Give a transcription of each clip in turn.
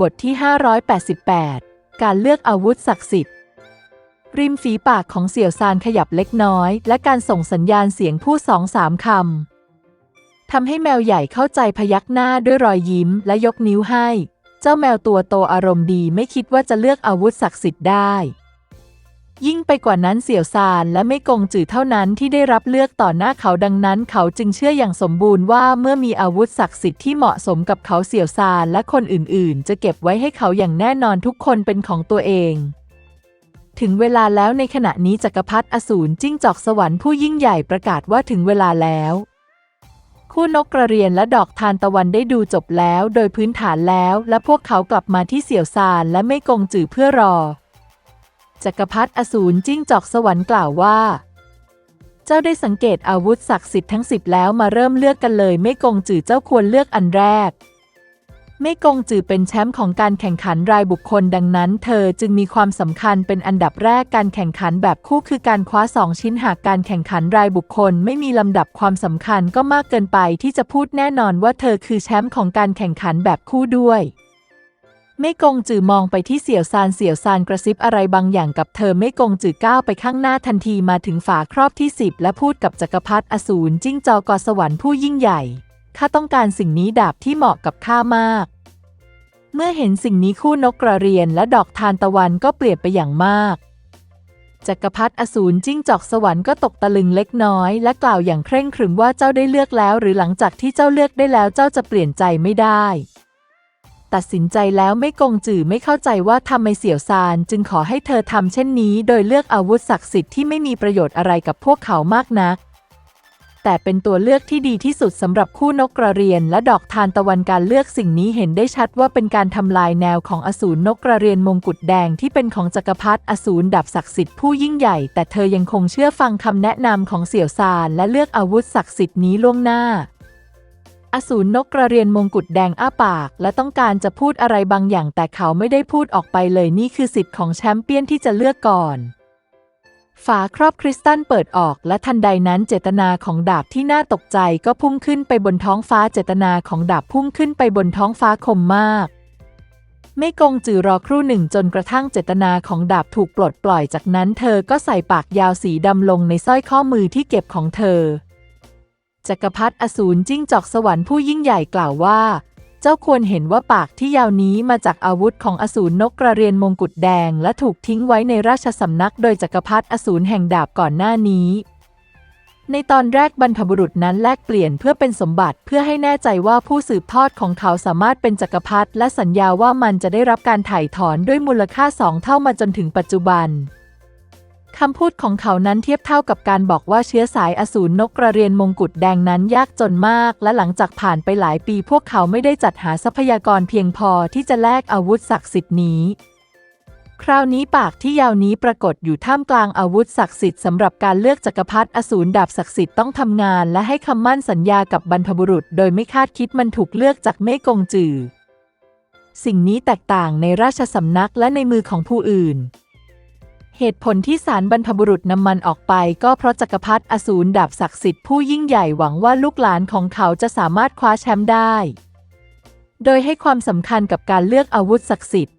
บทที่ 588 การเลือกอาวุธศักดิ์สิทธิ์ ริมฝีปากของเสี่ยวซานขยับเล็กน้อย และการส่งสัญญาณเสียงพูดสองสามคำทำให้แมวใหญ่เข้าใจพยักหน้าด้วยรอยยิ้มและยกนิ้วให้ เจ้าแมวตัวโตอารมณ์ดีไม่คิดว่าจะเลือกอาวุธศักดิ์สิทธิ์ได้ ยิ่งไปกว่านั้นเสี่ยวซานและไม่กงจือเท่านั้นที่ได้รับเลือกต่อหน้าเขาดังนั้นเขาจึงเชื่ออย่างสมบูรณ์ว่าเมื่อมีอาวุธศักดิ์สิทธิ์ที่เหมาะสมกับเขาเสี่ยวซานและคนอื่นๆ จะเก็บไว้ให้เขาอย่างแน่นอนทุกคนเป็นของตัวเอง ถึงเวลาแล้วในขณะนี้จักรพรรดิอสูรจิ้งจอกสวรรค์ผู้ยิ่งใหญ่ประกาศว่าถึงเวลาแล้ว คู่นกกระเรียนและดอกทานตะวันได้ดูจบแล้ว โดยพื้นฐานแล้ว และพวกเขากลับมาที่เสี่ยวซานและไม่กงจือเพื่อรอ จักรพรรดิอสูรจิ้งจอกสวรรค์กล่าวว่า เจ้าได้สังเกตอาวุธศักดิ์สิทธิ์ทั้งสิบแล้วมาเริ่มเลือกกันเลย ไม่กงจือเจ้าควรเลือกอันแรก ไม่กงจือเป็นแชมป์ของการแข่งขันรายบุคคลดังนั้น เธอจึงมีความสำคัญเป็นอันดับแรกการแข่งขันแบบคู่คือการคว้าสองชิ้นหากการแข่งขันรายบุคคล ไม่มีลำดับความสำคัญก็มากเกินไปที่จะพูดแน่นอนว่าเธอคือแชมป์ของการแข่งขันแบบคู่ด้วย ไม่กงจือมองไปที่เสี่ยวซานเสี่ยวซานกระซิบอะไรบางอย่างกับเธอไม่กงจือก้าวไปข้างหน้าทันทีมาถึงฝาครอบที่สิบและพูดกับจักรพรรดิอสูรจิ้งจอกอสวรรค์ผู้ยิ่งใหญ่ข้าต้องการสิ่งนี้ดาบที่เหมาะกับข้ามาก เมื่อเห็นสิ่งนี้คู่นกกระเรียนและดอกทานตะวันก็เปลี่ยนไปอย่างมากจักรพรรดิอสูรจิ้งจอกสวรรค์ก็ตกตะลึงเล็กน้อย และกล่าวอย่างเคร่งครึมว่าเจ้าได้เลือกแล้ว หรือหลังจากที่เจ้าเลือกได้แล้วเจ้าจะเปลี่ยนใจไม่ได้ ตัดสินใจแล้วไม่กงจือไม่เข้าใจว่าทำไมเสี่ยวซานจึงขอให้เธอทำเช่นนี้ โดยเลือกอาวุธศักดิ์สิทธิ์ที่ไม่มีประโยชน์อะไรกับพวกเขามากนัก แต่เป็นตัวเลือกที่ดีที่สุดสำหรับคู่นกกระเรียนและดอกทานตะวันการเลือกสิ่งนี้เห็นได้ชัดว่าเป็นการทำลายแนวของอสูรนกกระเรียนมงกุฎแดงที่เป็นของจักรพรรดิอสูรดับศักดิ์สิทธิ์ผู้ยิ่งใหญ่แต่เธอยังคงเชื่อฟังคำแนะนำของเสี่ยวซานและเลือกอาวุธศักดิ์สิทธิ์นี้ล่วงหน้า อสูรนกกระเรียนมงกุฎแดงอ้าปาก และต้องการจะพูดอะไรบางอย่างแต่เขาไม่ได้พูดออกไปเลยนี่คือสิทธิ์ของแชมเปี้ยนที่จะเลือกก่อน ฝาครอบคริสตัลเปิดออกและทันใดนั้นเจตนาของดาบที่น่าตกใจก็พุ่งขึ้นไปบนท้องฟ้าเจตนาของดาบพุ่งขึ้นไปบนท้องฟ้าคมมากไม่กงจือรอครู่หนึ่งจนกระทั่งเจตนาของดาบถูกปลดปล่อยจากนั้นเธอก็ใส่ปากยาวสีดำลงในสร้อยข้อมือที่เก็บของเธอ จักรพรรดิอสูรจิ้งจอกสวรรค์ผู้ยิ่งใหญ่กล่าวว่า เจ้าควรเห็นว่าปากที่ยาวนี้มาจากอาวุธของอสูรนกกระเรียนมงกุฎแดง และถูกทิ้งไว้ในราชสำนักโดยจักรพรรดิอสูรแห่งดาบก่อนหน้านี้ในตอนแรกบรรพบุรุษนั้นแลกเปลี่ยนเพื่อเป็นสมบัติเพื่อให้แน่ใจว่าผู้สืบทอดของเขาสามารถเป็นจักรพรรดิและสัญญาว่ามันจะได้รับการถ่ายถอนด้วยมูลค่าสองเท่ามาจนถึงปัจจุบัน คำพูดของเขานั้นเทียบเท่ากับการบอกว่าเชื้อสายอสูรนกกระเรียนมงกุฎแดงนั้นยากจนมาก และหลังจากผ่านไปหลายปีพวกเขาไม่ได้จัดหาทรัพยากรเพียงพอที่จะแลกอาวุธศักดิ์สิทธิ์นี้ คราวนี้ปากที่ยาวนี้ปรากฏอยู่ท่ามกลางอาวุธศักดิ์สิทธิ์สำหรับการเลือกจักรพรรดิอสูรดาบศักดิ์สิทธิ์ต้องทำงาน และให้คำมั่นสัญญากับบรรพบุรุษ โดยไม่คาดคิดมันถูกเลือกจากเม่กงจือ สิ่งนี้แตกต่างในราชสำนักและในมือของผู้อื่น เหตุผลที่สารบรรพบุรุษนำมันออกไปก็เพราะจักรพรรดิอสูรดาบศักดิ์สิทธิ์ผู้ยิ่งใหญ่หวังว่าลูกหลานของเขาจะสามารถคว้าแชมป์ได้ โดยให้ความสำคัญกับการเลือกอาวุธศักดิ์สิทธิ์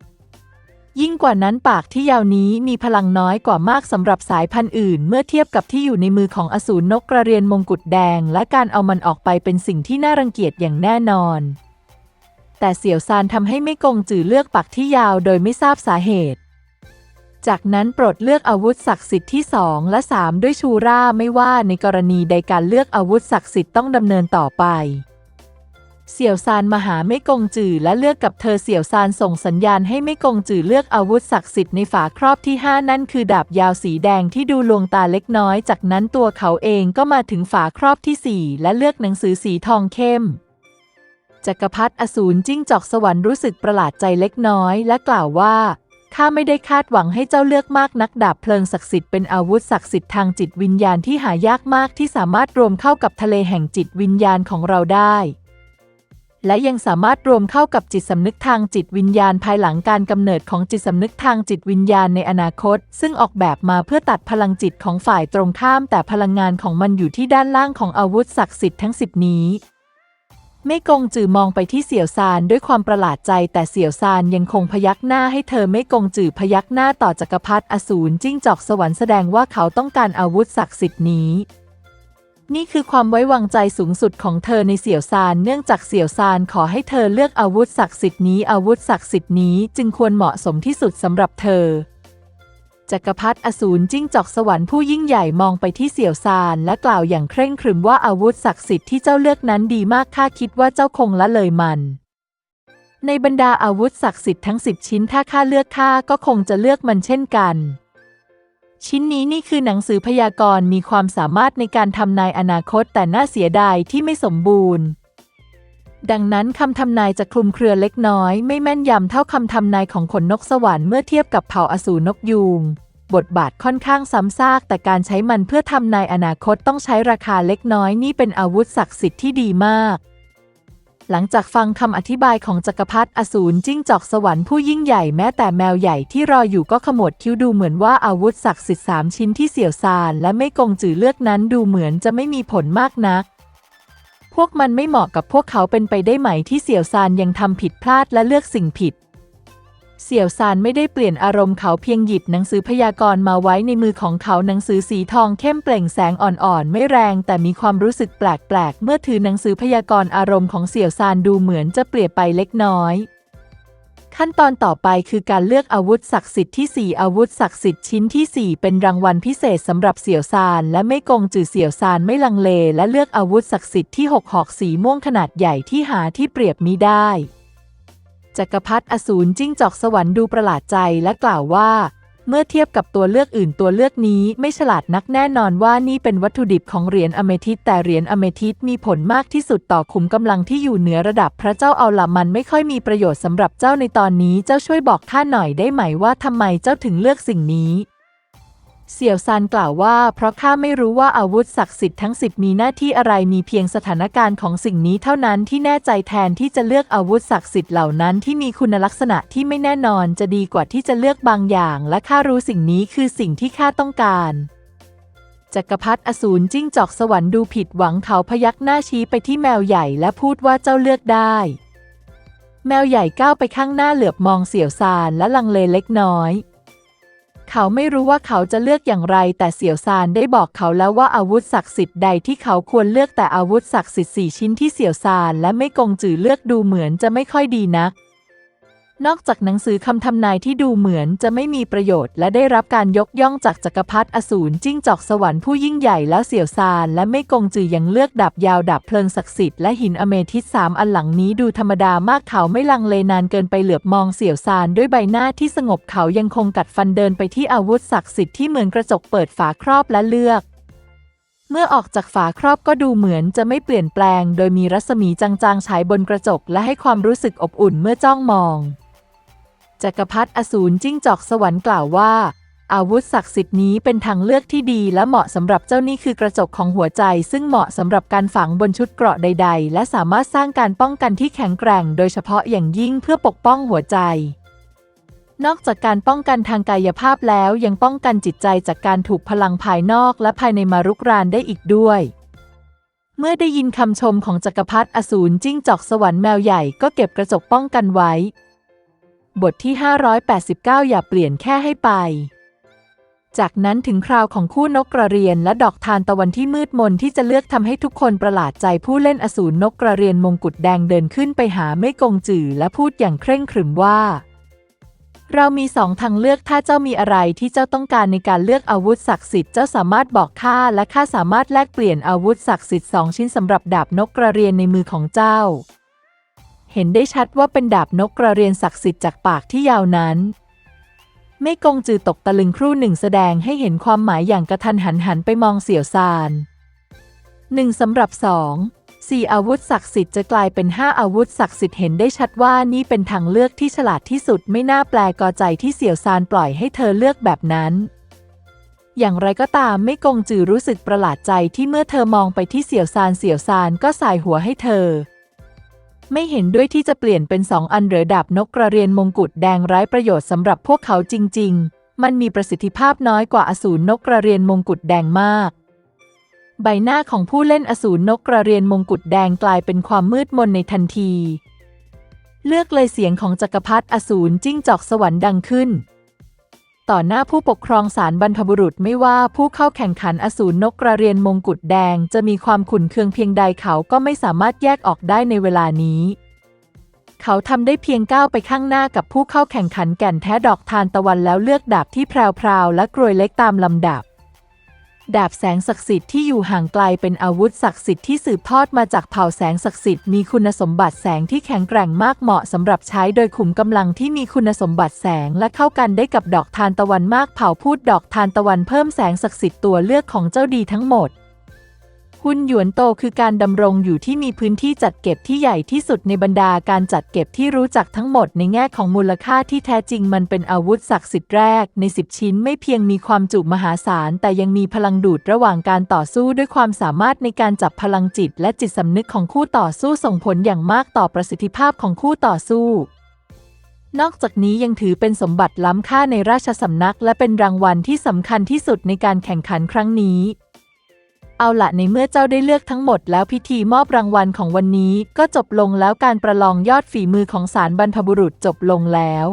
ยิ่งกว่านั้นปากที่ยาวนี้มีพลังน้อยกว่ามากสำหรับสายพันธุ์อื่น เมื่อเทียบกับที่อยู่ในมือของอสูรนกกระเรียนมงกุฎแดง และการเอามันออกไปเป็นสิ่งที่น่ารังเกียจอย่างแน่นอน แต่เสี่ยวซานทำให้ไม่กงจือเลือกปักที่ยาวโดยไม่ทราบสาเหตุ จากนั้นโปรดเลือกอาวุธศักดิ์สิทธิ์ที่ 2 และ 3 ด้วยชูร่าไม่ว่าในกรณีใดการเลือกอาวุธศักดิ์สิทธิ์ต้องดำเนินต่อไป เสี่ยวซานมาหาไม่กงจือและเลือกกับเธอเสี่ยวซานส่งสัญญาณให้ไม่กงจือเลือกอาวุธศักดิ์สิทธิ์ในฝาครอบที่ 5 นั่นคือดาบยาวสีแดงที่ดูลวงตาเล็กน้อย จากนั้นตัวเขาเองก็มาถึงฝาครอบทีสี่4 และเลือกหนังสือสีทองเข้มจักรพรรดิอสูรจิ้งจอกสวรรค์รู้สึกประหลาดใจเล็กน้อย และกล่าวว่า ข้าไม่ได้คาดหวังให้เจ้าเลือกมากนักดาบเพลิงศักดิ์สิทธิ์เป็นอาวุธศักดิ์สิทธิ์ทางจิตวิญญาณที่หายากมากที่สามารถรวมเข้ากับทะเลแห่งจิตวิญญาณของเราได้ และยังสามารถรวมเข้ากับจิตสำนึกทางจิตวิญญาณภายหลังการกำเนิดของจิตสำนึกทางจิตวิญญาณในอนาคต ซึ่งออกแบบมาเพื่อตัดพลังจิตของฝ่ายตรงข้าม แต่พลังงานของมันอยู่ที่ด้านล่างของอาวุธศักดิ์สิทธิ์ทั้งสิบนี้ ไม่กงจือมองไปที่เสี่ยวซานด้วยความประหลาดใจแต่เสี่ยวซานยังคงพยักหน้าให้เธอไม่กงจือพยักหน้าต่อจักรพรรดิอสูรจิ้งจอกสวรรค์แสดงว่าเขาต้องการอาวุธศักดิ์สิทธิ์นี้ นี่คือความไว้วางใจสูงสุดของเธอในเสี่ยวซานเนื่องจากเสี่ยวซานขอให้เธอเลือกอาวุธศักดิ์สิทธิ์นี้อาวุธศักดิ์สิทธิ์นี้จึงควรเหมาะสมที่สุดสำหรับเธอ จักรพรรดิอสูรจิ้งจอกสวรรค์ผู้ยิ่งใหญ่มองไปที่เสี่ยวซานและกล่าวอย่างเคร่งครึมว่าอาวุธศักดิ์สิทธิ์ที่เจ้าเลือกนั้นดีมากข้าคิดว่าเจ้าคงละเลยมัน ในบรรดาอาวุธศักดิ์สิทธิ์ทั้งสิบชิ้นถ้าข้าเลือกข้าก็คงจะเลือกมันเช่นกัน ชิ้นนี้นี่คือหนังสือพยากรณ์มีความสามารถในการทำนายอนาคตแต่น่าเสียดายที่ไม่สมบูรณ์ ดังนั้นคำทำนายจะคลุมเครือเล็กน้อย ไม่แม่นยำเท่าคำทำนายของขนนกสวรรค์เมื่อเทียบกับเผ่าอสูรนกยูง บทบาทค่อนข้างซ้ำซาก แต่การใช้มันเพื่อทำนายอนาคตต้องใช้ราคาเล็กน้อยนี่เป็นอาวุธศักดิ์สิทธิ์ที่ดีมาก หลังจากฟังคำอธิบายของจักรพรรดิอสูรจิ้งจอกสวรรค์ผู้ยิ่งใหญ่แม้แต่แมวใหญ่ที่รออยู่ก็ขมวดคิ้วดูเหมือนว่าอาวุธศักดิ์สิทธิ์สามชิ้นที่เสี่ยวซานและไม่กงจือเลือกนั้นดูเหมือนจะไม่มีผลมากนัก พวกมันไม่เหมาะกับพวกเขาเป็นไปได้ไหมที่เสี่ยวซานยังทำผิดพลาดและเลือกสิ่งผิด เสี่ยวซานไม่ได้เปลี่ยนอารมณ์เขาเพียงหยิบหนังสือพยากรณ์มาไว้ในมือของเขาหนังสือสีทองเข้มเปล่งแสงอ่อนๆ ไม่แรงแต่มีความรู้สึกแปลกๆ เมื่อถือหนังสือพยากรณ์อารมณ์ของเสี่ยวซานดูเหมือนจะเปลี่ยนไปเล็กน้อย ขั้นตอนต่อไปคือการเลือกอาวุธศักดิ์สิทธิ์ที่ 4 อาวุธศักดิ์สิทธิ์ชิ้นที่ 4 เป็นรางวัลพิเศษสำหรับเสี่ยวซานและไม่กงจือเสี่ยวซานไม่ลังเล และเลือกอาวุธศักดิ์สิทธิ์ที่หกหอกสีม่วงขนาดใหญ่ที่หาที่เปรียบมิได้จักรพรรดิอสูรจิ้งจอกสวรรค์ดูประหลาดใจและกล่าวว่า เมื่อเทียบกับตัวเลือกอื่นตัวเลือกนี้ไม่ฉลาดนักแน่นอนว่านี่เป็นวัตถุดิบของเหรียญอเมทิสแต่เหรียญอเมทิสมีผลมากที่สุดต่อขุมกำลังที่อยู่เหนือระดับพระเจ้าเอาละมันไม่ค่อยมีประโยชน์สำหรับเจ้าในตอนนี้เจ้าช่วยบอกข้าหน่อยได้ไหมว่าทำไมเจ้าถึงเลือกสิ่งนี้ เสี่ยวซานกล่าวว่า เพราะข้าไม่รู้ว่าอาวุธศักดิ์สิทธิ์ทั้งสิบมีหน้าที่อะไรมีเพียงสถานการณ์ของสิ่งนี้เท่านั้นที่แน่ใจแทนที่จะเลือกอาวุธศักดิ์สิทธิ์เหล่านั้นที่มีคุณลักษณะที่ไม่แน่นอนจะดีกว่าที่จะเลือกบางอย่าง และข้ารู้สิ่งนี้คือสิ่งที่ข้าต้องการจักรพรรดิอสูรจิ้งจอกสวรรค์ดูผิดหวังเขาพยักหน้าชี้ไปที่แมวใหญ่และพูดว่าเจ้าเลือกได้ แมวใหญ่ก้าวไปข้างหน้าเหลือบมองเสี่ยวซานและลังเลเล็กน้อย เขาไม่รู้ว่าเขาจะเลือกอย่างไร แต่เสี่ยวซานได้บอกเขาแล้วว่าอาวุธศักดิ์สิทธิ์ใดที่เขาควรเลือกแต่อาวุธศักดิ์สิทธิ์สี่ชิ้นที่เสี่ยวซานและไม่กงจือเลือกดูเหมือนจะไม่ค่อยดีนัก นอกจากหนังสือคำทำนายที่ดูเหมือนจะไม่มีประโยชน์ และได้รับการยกย่องจากจักรพรรดิอสูรจิ้งจอกสวรรค์ผู้ยิ่งใหญ่แล้วเสี่ยวซาน และไม่กงจือยังเลือกดาบยาวดาบเพลิงศักดิ์สิทธิ์และหินอเมทิสสามอันหลังนี้ดูธรรมดามากเขาไม่ลังเลนานเกินไปเหลือบมองเสี่ยวซาน ด้วยใบหน้าที่สงบเขายังคงกัดฟันเดินไปที่อาวุธศักดิ์สิทธิ์ที่เหมือนกระจกเปิดฝาครอบและเลือกเมื่อออกจากฝาครอบก็ดูเหมือนจะไม่เปลี่ยนแปลง โดยมีรัศมีจางๆฉายบนกระจกและให้ความรู้สึกอบอุ่นเมื่อจ้องมอง จักรพรรดิอสูรจิ้งจอกสวรรค์กล่าวว่า อาวุธศักดิ์สิทธิ์นี้เป็นทางเลือกที่ดีและเหมาะสำหรับเจ้านี่คือกระจกของหัวใจ ซึ่งเหมาะสำหรับการฝังบนชุดเกราะใด ๆ และสามารถสร้างการป้องกันที่แข็งแกร่ง โดยเฉพาะอย่างยิ่งเพื่อปกป้องหัวใจ นอกจากการป้องกันทางกายภาพแล้วยังป้องกันจิตใจจากการถูกพลังภายนอกและภายในมารุกรานได้อีกด้วยเมื่อได้ยินคำชมของจักรพรรดิอสูรจิ้งจอกสวรรค์แมวใหญ่ก็เก็บกระจกป้องกันไว้ บทที่ 589 อย่าเปลี่ยนแค่ให้ไป จากนั้นถึงคราวของคู่นกกระเรียนและดอกทานตะวันที่มืดมนที่จะเลือกทำให้ทุกคนประหลาดใจผู้เล่นอสูรนกกระเรียนมงกุฎแดงเดินขึ้นไปหาไม่กงจือและพูดอย่างเคร่งขรึมว่า เรามีสองทางเลือกถ้าเจ้ามีอะไรที่เจ้าต้องการในการเลือกอาวุธศักดิ์สิทธิ์เจ้าสามารถบอกข้าและข้าสามารถแลกเปลี่ยนอาวุธศักดิ์สิทธิ์สองชิ้นสำหรับดาบนกกระเรียนในมือของเจ้า เห็นได้ชัดว่าเป็นดาบนกกระเรียนศักดิ์สิทธิ์จากปากที่ยาวนั้น ไม่กงจือตกตะลึงครู่หนึ่งแสดงให้เห็นความหมายอย่างกระทันหันหันไปมองเสี่ยวซานหนึ่งสำหรับสองสี่อาวุธศักดิ์สิทธิ์จะกลายเป็นห้าอาวุธศักดิ์สิทธิ์เห็นได้ชัดว่านี่เป็นทางเลือกที่ฉลาดที่สุดไม่น่าแปลกอใจที่เสี่ยวซานปล่อยให้เธอเลือกแบบนั้น อย่างไรก็ตามไม่กงจือรู้สึกประหลาดใจที่เมื่อเธอมองไปที่เสี่ยวซานเสี่ยวซานก็สายหัวให้เธอ ไม่เห็นด้วยที่จะเปลี่ยนเป็นสองอันหรือดาบนกกระเรียนมงกุฎแดงไร้ประโยชน์สำหรับพวกเขาจริง ๆ มันมีประสิทธิภาพน้อยกว่าอสูรนกกระเรียนมงกุฎแดงมาก ใบหน้าของผู้เล่นอสูรนกกระเรียนมงกุฎแดงกลายเป็นความมืดมนในทันที เลือกเลยเสียงของจักรพรรดิอสูรจิ้งจอกสวรรค์ดังขึ้น ต่อหน้าผู้ปกครองสารบรรพบุรุษไม่ว่าผู้เข้าแข่งขันอสูรนกกระเรียนมงกุฎแดง จะมีความขุ่นเคืองเพียงใดเขาก็ไม่สามารถแยกออกได้ในเวลานี้ เขาทำได้เพียงก้าวไปข้างหน้ากับผู้เข้าแข่งขันแก่นแท้ดอกทานตะวันแล้วเลือกดาบที่แพรวๆและกรวยเล็กตามลำดับ ดาบแสงศักดิ์สิทธิ์ที่อยู่ห่างไกลเป็นอาวุธศักดิ์สิทธิ์ที่สืบทอดมาจากเผ่าแสงศักดิ์สิทธิ์มีคุณสมบัติแสงที่แข็งแกร่งมากเหมาะสำหรับใช้โดยขุมกำลังที่มีคุณสมบัติแสงและเข้ากันได้กับดอกทานตะวันมากเผ่าพูดดอกทานตะวันเพิ่มแสงศักดิ์สิทธิ์ตัวเลือกของเจ้าดีทั้งหมด หุ้นหยวนโตคือการดำรงอยู่ที่มีพื้นที่จัดเก็บที่ใหญ่ที่สุดในบรรดาการจัดเก็บที่รู้จักทั้งหมดในแง่ของมูลค่าที่แท้จริงมันเป็นอาวุธศักดิ์สิทธิ์แรก ใน 10 ชิ้นไม่เพียงมีความจุมหาศาล แต่ยังมีพลังดูดระหว่างการต่อสู้ด้วยความสามารถในการจับพลังจิต และจิตสำนึกของคู่ต่อสู้ส่งผลอย่างมากต่อประสิทธิภาพของคู่ต่อสู้นอกจากนี้ยังถือเป็นสมบัติล้ำค่าในราชสำนัก และเป็นรางวัลที่สำคัญที่สุดในการแข่งขันครั้งนี้ เอาละในเมื่อเจ้าได้เลือกทั้งหมดแล้วพิธีมอบรางวัลของวันนี้ก็จบลงแล้วการประลองยอดฝีมือของสารบรรพบุรุษจบลงแล้ว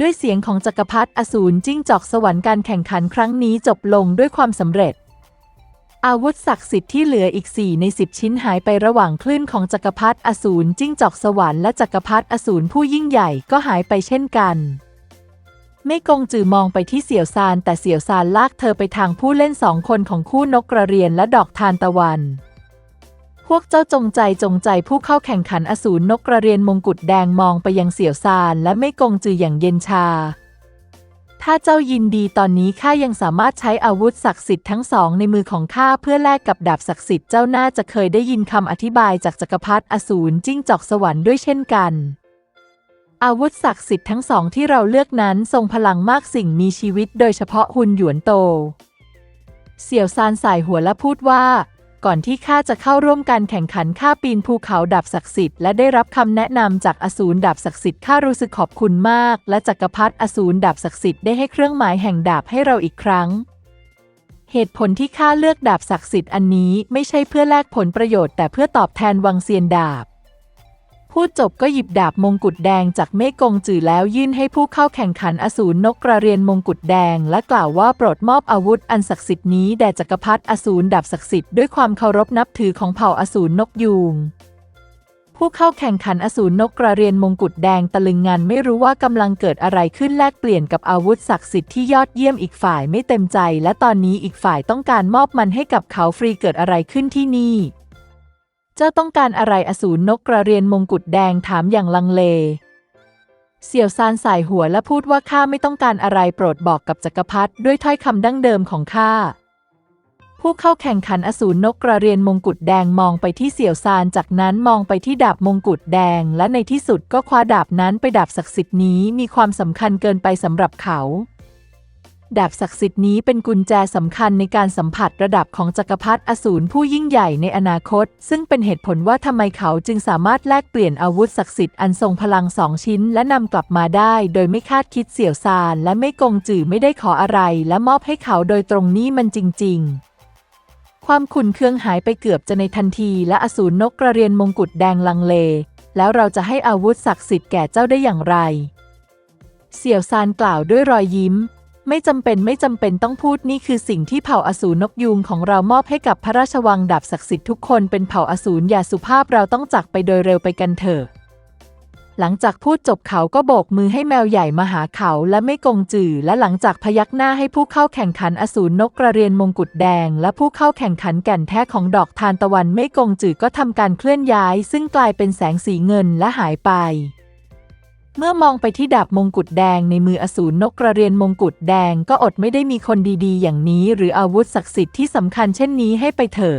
ด้วยเสียงของจักรพรรดิอสูรจิ้งจอกสวรรค์การแข่งขันครั้งนี้จบลงด้วยความสำเร็จ อาวุธศักดิ์สิทธิ์ที่เหลืออีก 4 ใน 10 ชิ้นหายไประหว่างคลื่นของจักรพรรดิอสูรจิ้งจอกสวรรค์และจักรพรรดิอสูรผู้ยิ่งใหญ่ก็หายไปเช่นกัน ไม่กงจือมองไปที่เสี่ยวซานแต่เสี่ยวซานลากเธอไปทางผู้เล่นสองคนของคู่นกกระเรียนและดอกทานตะวัน พวกเจ้าจงใจจงใจผู้เข้าแข่งขันอสูรนกกระเรียนมงกุฎแดงมองไปยังเสี่ยวซานและไม่กงจืออย่างเย็นชา ถ้าเจ้ายินดีตอนนี้ข้ายังสามารถใช้อาวุธศักดิ์สิทธิ์ทั้งสองในมือของข้าเพื่อแลกกับดาบศักดิ์สิทธิ์เจ้าน่าจะเคยได้ยินคำอธิบายจากจักรพรรดิอสูรจิ้งจอกสวรรค์ด้วยเช่นกัน อาวุธศักดิ์สิทธิ์ทั้งสองที่เราเลือกนั้นทรงพลังมากสิ่งมีชีวิตโดยเฉพาะหุนหยวนโต เสี่ยวซานสายหัวและพูดว่า ก่อนที่ข้าจะเข้าร่วมการแข่งขันข้าปีนภูเขาดาบศักดิ์สิทธิ์และได้รับคำแนะนำจากอสูรดาบศักดิ์สิทธิ์ข้ารู้สึกขอบคุณมาก และจักรพรรดิอสูรดาบศักดิ์สิทธิ์ได้ให้เครื่องหมายแห่งดาบให้เราอีกครั้งเหตุผลที่ข้าเลือกดาบศักดิ์สิทธิ์อันนี้ไม่ใช่เพื่อแลกผลประโยชน์แต่เพื่อตอบแทนวังเซียนดาบ พูดจบก็หยิบดาบมงกุฎแดงจากเมฆกงจือแล้วยื่นให้ผู้เข้าแข่งขันอสูรนกกระเรียนมงกุฎแดง และกล่าวว่าโปรดมอบอาวุธอันศักดิ์สิทธิ์นี้แด่จักรพรรดิอสูรดาบศักดิ์สิทธิ์ด้วยความเคารพนับถือของเผ่าอสูรนกยูงผู้เข้าแข่งขันอสูรนกกระเรียนมงกุฎแดงตะลึงงานไม่รู้ว่ากำลังเกิดอะไรขึ้นแลกเปลี่ยนกับอาวุธศักดิ์สิทธิ์ที่ยอดเยี่ยมอีกฝ่ายไม่เต็มใจ และตอนนี้อีกฝ่ายต้องการมอบมันให้กับเขาฟรีเกิดอะไรขึ้นที่นี่ จ้าต้องการอะไรอสูรนกกระเรียนมงกุฎแดงถามอย่างลังเล เสี่ยวซานสายหัวและพูดว่าข้าไม่ต้องการอะไรโปรดบอกกับจักรพรรดิด้วยถ้อยคำดั้งเดิมของข้า ผู้เข้าแข่งขันอสูรนกกระเรียนมงกุฎแดงมองไปที่เสี่ยวซาน จากนั้นมองไปที่ดาบมงกุฎแดง และในที่สุดก็คว้าดาบนั้นไปดาบศักดิ์สิทธิ์นี้มีความสำคัญเกินไปสำหรับเขา ดาบศักดิ์สิทธิ์นี้เป็นกุญแจสำคัญในการสัมผัสระดับของจักรพรรดิอสูรผู้ยิ่งใหญ่ในอนาคต ซึ่งเป็นเหตุผลว่าทำไมเขาจึงสามารถแลกเปลี่ยนอาวุธศักดิ์สิทธิ์อันทรงพลังสองชิ้น และนำกลับมาได้ โดยไม่คาดคิดเสี่ยวซาน และไม่กงจือไม่ได้ขออะไร และมอบให้เขาโดยตรงนี้มันจริง ๆความขุ่นเคืองหายไปเกือบจะในทันทีและอสูรนกกระเรียนมงกุฎแดงลังเล แล้วเราจะให้อาวุธศักดิ์สิทธิ์แก่เจ้าได้อย่างไร เสี่ยวซานกล่าวด้วยรอยยิ้ม ไม่จำเป็นไม่จำเป็นต้องพูดนี่คือสิ่งที่เผ่าอสูรนกยูงของเรามอบให้กับพระราชวังดาบศักดิ์สิทธิ์ทุกคนเป็นเผ่าอสูรอย่าสุภาพเราต้องจักไปโดยเร็วไปกันเถอะหลังจากพูดจบเขาก็โบกมือให้แมวใหญ่มาหาเขาและไม่กงจือและหลังจากพยักหน้าให้ผู้เข้าแข่งขันอสูรนกกระเรียนมงกุฎแดง และผู้เข้าแข่งขันแก่นแท้ของดอกทานตะวันไม่กงจือก็ทำการเคลื่อนย้าย ซึ่งกลายเป็นแสงสีเงินและหายไป เมื่อมองไปที่ดาบมงกุฎแดงในมืออสูรนกกระเรียนมงกุฎแดงก็อดไม่ได้มีคนดีๆ อย่างนี้ หรืออาวุธศักดิ์สิทธิ์ที่สำคัญเช่นนี้ให้ไปเถอะ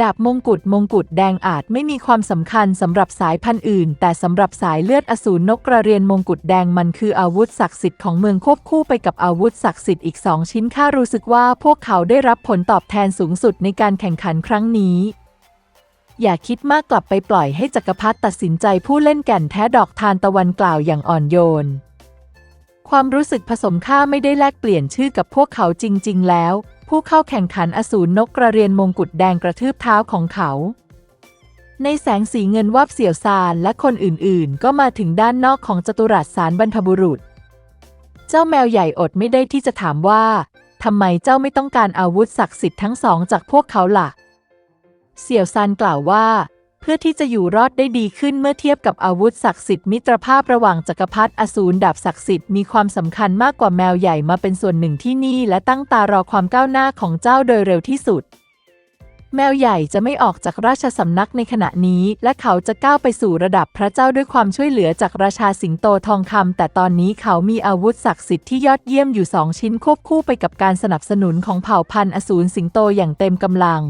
ดาบมงกุฎมงกุฎแดงอาจไม่มีความสำคัญสำหรับสายพันธุ์อื่น แต่สำหรับสายเลือดอสูรนกกระเรียนมงกุฎแดงมันคืออาวุธศักดิ์สิทธิ์ของเมืองควบคู่ไปกับอาวุธศักดิ์สิทธิ์อีกสองชิ้นข้ารู้สึกว่าพวกเขาได้รับผลตอบแทนสูงสุดในการแข่งขันครั้งนี้ อย่าคิดมากกลับไปปล่อยให้จักรพรรดิตัดสินใจผู้เล่นแก่นแท้ดอกทานตะวันกล่าวอย่างอ่อนโยน ความรู้สึกผสมข้าไม่ได้แลกเปลี่ยนชื่อกับพวกเขาจริง ๆ แล้ว ผู้เข้าแข่งขันอสูรนกกระเรียนมงกุฎแดงกระทืบเท้าของเขา ในแสงสีเงินวับเสี่ยวซานและคนอื่นๆ ก็มาถึงด้านนอกของจตุรัสสารบรรพบุรุษ เจ้าแมวใหญ่อดไม่ได้ที่จะถามว่าทำไมเจ้าไม่ต้องการอาวุธศักดิ์สิทธิ์ทั้งสองจากพวกเขาล่ะ เสี่ยวซานกล่าวว่า เพื่อที่จะอยู่รอดได้ดีขึ้นเมื่อเทียบกับอาวุธศักดิ์สิทธิ์มิตรภาพระหว่างจักรพรรดิอสูรดาบศักดิ์สิทธิ์มีความสำคัญมากกว่าแมวใหญ่มาเป็นส่วนหนึ่งที่นี่ และตั้งตารอความก้าวหน้าของเจ้าโดยเร็วที่สุด แมวใหญ่จะไม่ออกจากราชสำนักในขณะนี้ และเขาจะก้าวไปสู่ระดับพระเจ้าด้วยความช่วยเหลือจากราชาสิงโตทองคำแต่ตอนนี้เขามีอาวุธศักดิ์สิทธิ์ที่ยอดเยี่ยมอยู่สองชิ้นควบคู่ไปกับการสนับสนุนของเผ่าพันธุ์อสูรสิงโตอย่างเต็มกำลัง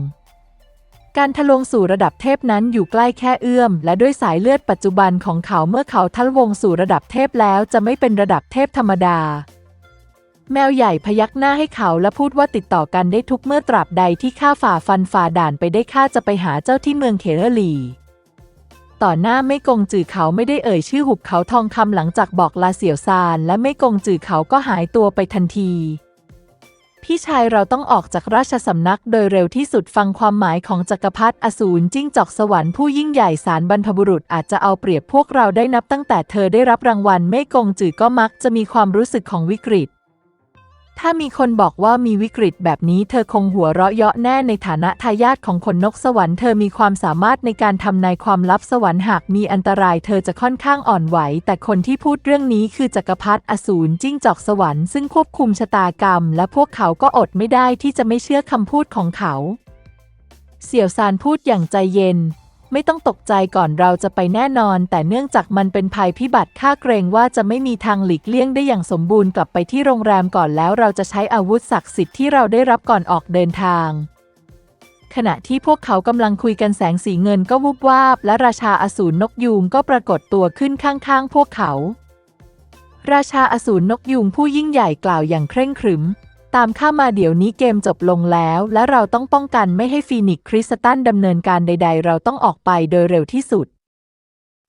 การทะลวงสู่ระดับเทพนั้นอยู่ใกล้แค่เอื้อม และด้วยสายเลือดปัจจุบันของเขาเมื่อเขาทะลวงสู่ระดับเทพแล้วจะไม่เป็นระดับเทพธรรมดา แมวใหญ่พยักหน้าให้เขาและพูดว่าติดต่อกันได้ทุกเมื่อตราบใดที่ข้าฝ่าฟันฝ่าด่านไปได้ข้าจะไปหาเจ้าที่เมืองเคเรลี ต่อหน้าไม่กงจือเขาไม่ได้เอ่ยชื่อหุบเขาทองคำหลังจากบอกลาเสี่ยวซานและไม่กงจือเขาก็หายตัวไปทันที พี่ชายเราต้องออกจากราชสำนักโดยเร็วที่สุดฟังความหมายของจักรพรรดิอสูรจิ้งจอกสวรรค์ผู้ยิ่งใหญ่สารบรรพบุรุษอาจจะเอาเปรียบพวกเราได้นับตั้งแต่เธอได้รับรางวัลไม่กงจือก็มักจะมีความรู้สึกของวิกฤต ถ้ามีคนบอกว่ามีวิกฤตแบบนี้เธอคงหัวเราะเยาะแน่ในฐานะทายาทของขนนกสวรรค์เธอมีความสามารถในการทำนายความลับสวรรค์หากมีอันตรายเธอจะค่อนข้างอ่อนไหว แต่คนที่พูดเรื่องนี้คือจักรพรรดิอสูรจิ้งจอกสวรรค์ซึ่งควบคุมชะตากรรม และพวกเขาก็อดไม่ได้ที่จะไม่เชื่อคำพูดของเขาเสี่ยวซานพูดอย่างใจเย็น ไม่ต้องตกใจก่อนเราจะไปแน่นอน แต่เนื่องจากมันเป็นภัยพิบัติข้าเกรงว่าจะไม่มีทางหลีกเลี่ยงได้อย่างสมบูรณ์กลับไปที่โรงแรมก่อนแล้วเราจะใช้อาวุธศักดิ์สิทธิ์ที่เราได้รับก่อนออกเดินทาง ขณะที่พวกเขากำลังคุยกันแสงสีเงินก็วุบวาบ และราชาอสูรนกยูงก็ปรากฏตัวขึ้นข้างๆ พวกเขา ราชาอสูรนกยูงผู้ยิ่งใหญ่กล่าวอย่างเคร่งขรึม ตามข้ามาเดี๋ยวนี้เกมจบลงแล้ว และเราต้องป้องกันไม่ให้ฟีนิกซ์คริสตันดำเนินการใด ๆ เราต้องออกไปโดยเร็วที่สุด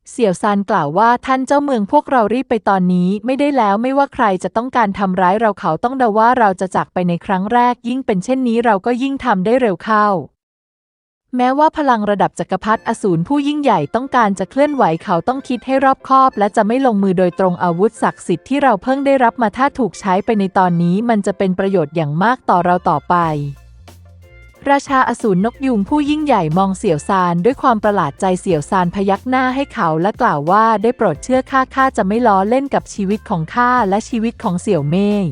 เสี่ยวซานกล่าวว่าท่านเจ้าเมืองพวกเรารีบไปตอนนี้ไม่ได้แล้วไม่ว่าใครจะต้องการทำร้ายเราเขาต้องเดาว่าเราจะจากไปในครั้งแรก ยิ่งเป็นเช่นนี้เราก็ยิ่งทำได้เร็วเข้า แม้ว่าพลังระดับจักรพรรดิอสูรผู้ยิ่งใหญ่ต้องการจะเคลื่อนไหวเขาต้องคิดให้รอบคอบ และจะไม่ลงมือโดยตรงอาวุธศักดิ์สิทธิ์ที่เราเพิ่งได้รับมาถ้าถูกใช้ไปในตอนนี้มันจะเป็นประโยชน์อย่างมากต่อเราต่อไป ราชาอสูรนกยุงผู้ยิ่งใหญ่มองเสี่ยวซานด้วยความประหลาดใจเสี่ยวซานพยักหน้าให้เขาและกล่าวว่าได้โปรดเชื่อข้าข้าจะไม่ล้อเล่นกับชีวิตของข้าและชีวิตของเสี่ยวเม่ย